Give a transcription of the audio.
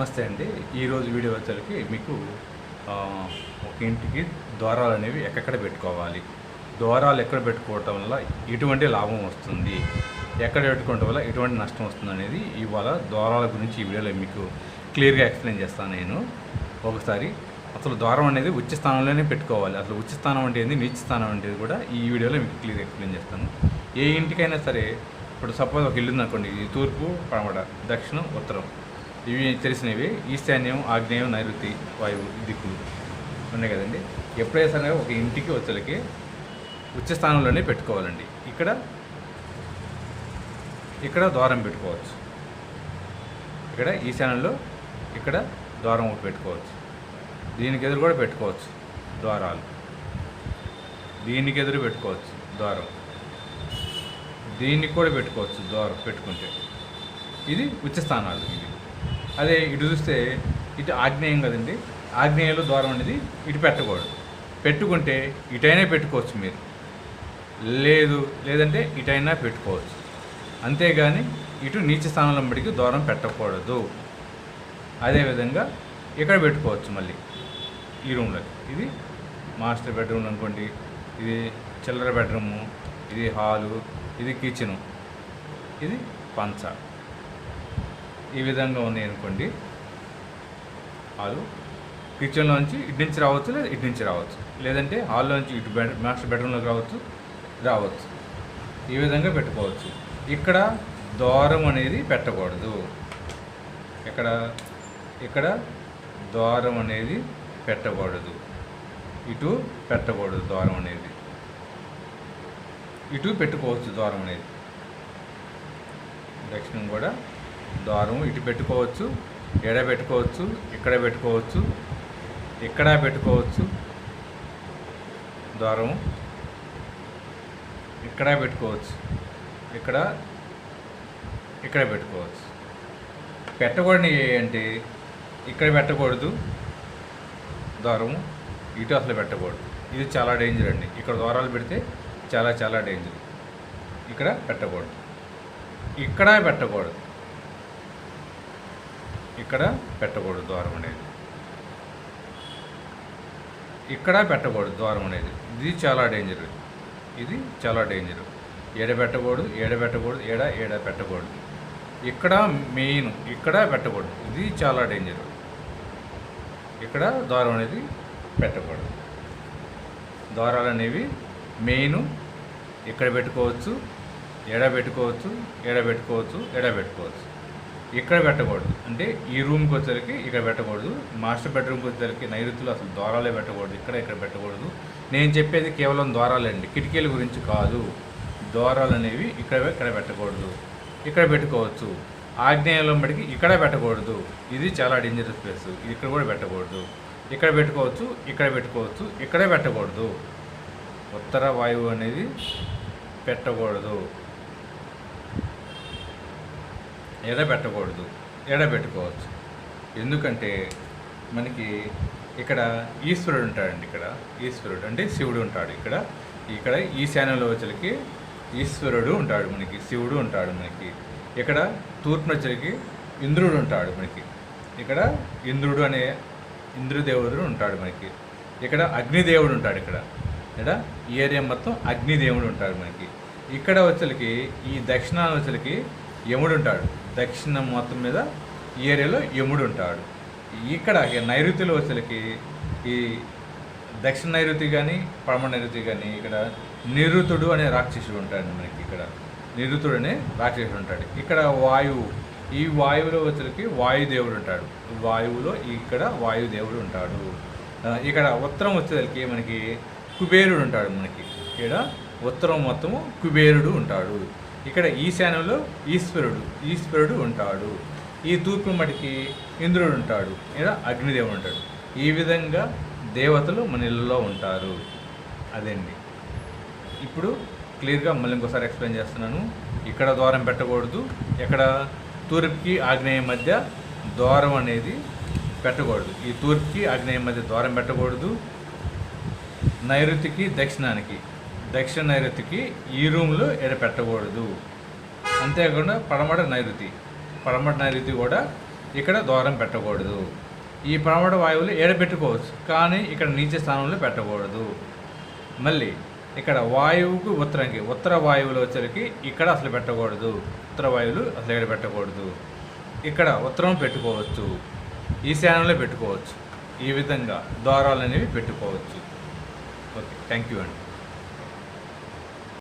నమస్తే అండి. ఈరోజు వీడియో వచ్చరికి మీకు ఒక ఇంటికి ద్వారాలు అనేవి ఎక్కడ పెట్టుకోవాలి? ద్వారాలు ఎక్కడ పెట్టుకోవటం వల్ల ఎటువంటి లాభం వస్తుంది? ఎక్కడ పెట్టుకోవటం వల్ల ఎటువంటి నష్టం వస్తుంది అనేది ఇవాళ ద్వారాల గురించి ఈ వీడియోలో మీకు క్లియర్గా ఎక్స్ప్లెయిన్ చేస్తాను నేను. ఒకసారి అసలు ద్వారం అనేది ఉచ్చ స్థానంలోనే పెట్టుకోవాలి. అసలు ఉచ్చ స్థానం అంటే ఏంది? నీచ స్థానం అంటే కూడా ఈ వీడియోలో మీకు క్లియర్గా ఎక్స్ప్లెయిన్ చేస్తాను. ఏ ఇంటికైనా సరే ఇప్పుడు సపోజ్ ఒక ఇల్లు ఉందనుకోండి ఇది తూర్పు పడమట దక్షిణం ఉత్తరం. ఇవి తెలిసినవి. ఈశాన్యం ఆగ్నేయం నైరుతి వాయువు దిక్కులు ఉన్నాయి కదండి. ఎప్పుడైనా సరే ఒక ఇంటికి వచ్చలకి ఉచ్చ స్థానంలోనే పెట్టుకోవాలండి. ఇక్కడ ఇక్కడ ద్వారం పెట్టుకోవచ్చు. ఇక్కడ ఈశాన్యంలో ఇక్కడ ద్వారం ఒకటి పెట్టుకోవచ్చు. దీనికి ఎదురు కూడా పెట్టుకోవచ్చు ద్వారాలు. దీనికి ఎదురు పెట్టుకోవచ్చు ద్వారం. దీనికి కూడా పెట్టుకోవచ్చు ద్వారం పెట్టుకుంటే. ఇది ఉచ్చ స్థానాలు ఇది అదే ఇటు చూస్తే ఇటు ఆగ్నేయం కదండి. ఆగ్నేయంలో ద్వారం అనేది ఇటు పెట్టకూడదు. పెట్టుకుంటే ఇటైనా పెట్టుకోవచ్చు మీరు. లేదు లేదంటే ఇటైనా పెట్టుకోవచ్చు. అంతేగాని ఇటు నీచ స్థానంలో మడికి ద్వారం పెట్టకూడదు. అదేవిధంగా ఇక్కడ పెట్టుకోవచ్చు మళ్ళీ ఈ రూమ్లో. ఇది మాస్టర్ బెడ్రూమ్ అనుకోండి ఇది చిల్లర బెడ్రూము ఇది హాలు ఇది కిచెను ఇది పంచ. ఈ విధంగా ఉన్నాయి అనుకోండి. హాలు. కిచెన్లోంచి ఇటు నుంచి రావచ్చు లేదా ఇటు నుంచి రావచ్చు. లేదంటే హాల్లోంచి ఇటు బెడ్ మాస్టర్ బెడ్రూమ్లోకి రావచ్చు రావచ్చు. ఈ విధంగా పెట్టుకోవచ్చు. ఇక్కడ ద్వారం అనేది పెట్టకూడదు. ఇక్కడ ఇక్కడ ద్వారం అనేది పెట్టకూడదు. ఇటు పెట్టకూడదు ద్వారం అనేది. ఇటు పెట్టుకోవచ్చు ద్వారం అనేది. దక్షిణం కూడా ద్వారం ఇటు పెట్టుకోవచ్చు ఎడ పెట్టుకోవచ్చు ఇక్కడ పెట్టుకోవచ్చు ఇక్కడ పెట్టుకోవచ్చు. ద్వారం ఇక్కడ పెట్టుకోవచ్చు ఇక్కడ ఇక్కడ పెట్టుకోవచ్చు. పెట్టకూడని ఏంటి? ఇక్కడ పెట్టకూడదు. ద్వారము ఇటు అసలు పెట్టకూడదు. ఇది చాలా డేంజర్ అండి. ఇక్కడ ద్వారాలు పెడితే చాలా చాలా డేంజర్ ఇక్కడ పెట్టకూడదు. ఇక్కడ పెట్టకూడదు. ఇక్కడ పెట్టకూడదు ద్వారం అనేది. ఇక్కడ పెట్టకూడదు ద్వారం అనేది. ఇది చాలా డేంజర్. ఇది చాలా డేంజర్. ఏడ పెట్టకూడదు ఏడ పెట్టకూడదు ఏడ ఏడ పెట్టకూడదు. ఇక్కడ మెయిన్ ఇక్కడ పెట్టకూడదు. ఇది చాలా డేంజర్. ఇక్కడ ద్వారం అనేది పెట్టకూడదు. ద్వారాలు అనేవి మెయిన్. ఇక్కడ పెట్టుకోవచ్చు ఎడ పెట్టుకోవచ్చు ఎడ పెట్టుకోవచ్చు ఎడ పెట్టుకోవచ్చు. ఇక్కడ పెట్టకూడదు. అంటే ఈ రూమ్కి వచ్చేసరికి ఇక్కడ పెట్టకూడదు. మాస్టర్ బెడ్రూమ్కి వచ్చేసరికి నైరుతులు అసలు ద్వారాలే పెట్టకూడదు. ఇక్కడ ఇక్కడ పెట్టకూడదు. నేను చెప్పేది కేవలం ద్వారాలండి. కిటికీల గురించి కాదు. ద్వారాలు అనేవి ఇక్కడ ఇక్కడ పెట్టకూడదు. ఇక్కడ పెట్టుకోవచ్చు. ఆగ్నేయంలో బడికి ఇక్కడ పెట్టకూడదు. ఇది చాలా డేంజరస్ ప్లేస్ ఇక్కడ కూడా పెట్టకూడదు. ఇక్కడ పెట్టుకోవచ్చు ఇక్కడ పెట్టుకోవచ్చు ఇక్కడే పెట్టకూడదు. ఉత్తర వాయువు అనేది పెట్టకూడదు. ఎడ పెట్టకూడదు ఎందుకంటే మనకి ఇక్కడ ఈశ్వరుడు ఉంటాడండి ఇక్కడ. ఈశ్వరుడు అంటే శివుడు ఉంటాడు ఇక్కడ. ఇక్కడ ఈశాన్యంలో వచ్చరికి ఈశ్వరుడు ఉంటాడు మనకి శివుడు ఉంటాడు మనకి. ఇక్కడ తూర్పున వచ్చరికి ఇంద్రుడు ఉంటాడు మనకి. ఇక్కడ ఇంద్రుడు అనే ఇంద్రుదేవుడు ఉంటాడు మనకి. ఇక్కడ అగ్నిదేవుడు ఉంటాడు ఇక్కడ. ఇక్కడ ఈ ఏరియా మొత్తం అగ్నిదేవుడు ఉంటాడు మనకి. ఇక్కడ వచ్చలకి ఈ దక్షిణాన వచ్చలకి యముడు ఉంటాడు. దక్షిణం మొత్తం మీద ఈ ఏరియాలో యముడు ఉంటాడు. ఇక్కడ నైరుతిలో వచ్చరికి ఈ దక్షిణ నైరుతి కానీ పడమ నైరుతి కానీ ఇక్కడ నిరుతుడు అనే రాక్షసుడు ఉంటాడు మనకి ఇక్కడ. నిరుతుడు అనే రాక్షసుడు ఉంటాడు. ఇక్కడ వాయువు ఈ వాయువులో వచ్చరికి వాయుదేవుడు ఉంటాడు. వాయువులో ఇక్కడ వాయుదేవుడు ఉంటాడు. ఇక్కడ ఉత్తరం వచ్చేసరికి మనకి కుబేరుడు ఉంటాడు మనకి. ఇక్కడ ఉత్తరం మొత్తము కుబేరుడు ఉంటాడు. ఇక్కడ ఈశాన్యంలో ఈశ్వరుడు ఈశ్వరుడు ఉంటాడు. ఈ తూర్పు మటికి ఇంద్రుడు ఉంటాడు. లేదా అగ్నిదేవుడు ఉంటాడు. ఈ విధంగా దేవతలు మన ఇళ్ళలో ఉంటారు. అదండి. ఇప్పుడు క్లియర్గా మళ్ళీ ఇంకోసారి ఎక్స్ప్లెయిన్ చేస్తున్నాను. ఇక్కడ ద్వారం పెట్టకూడదు. ఎక్కడ తూర్పుకి ఆగ్నేయం మధ్య ద్వారం అనేది పెట్టకూడదు. ఈ తూర్పుకి ఆగ్నేయం మధ్య ద్వారం పెట్టకూడదు. నైరుతికి దక్షిణానికి. దక్షిణ నైరుతికి ఈ రూమ్లో ఎడపెట్టకూడదు. అంతేకాకుండా పడమట నైరుతి. పడమట నైరుతి కూడా ఇక్కడ ద్వారం పెట్టకూడదు. ఈ పడమట వాయువులు ఏడ పెట్టుకోవచ్చు కానీ ఇక్కడ నీచ స్థానంలో పెట్టకూడదు. మళ్ళీ ఇక్కడ వాయువుకు ఉత్తరంకి ఉత్తర వాయువులు వచ్చరికి ఇక్కడ అసలు పెట్టకూడదు. ఉత్తర వాయువులు అసలు ఇక్కడ పెట్టకూడదు. ఇక్కడ ఉత్తరం పెట్టుకోవచ్చు. ఈశాన్యంలో పెట్టుకోవచ్చు. ఈ విధంగా ద్వారాలు అనేవి పెట్టుకోవచ్చు. ఓకే థ్యాంక్ యూ అండి.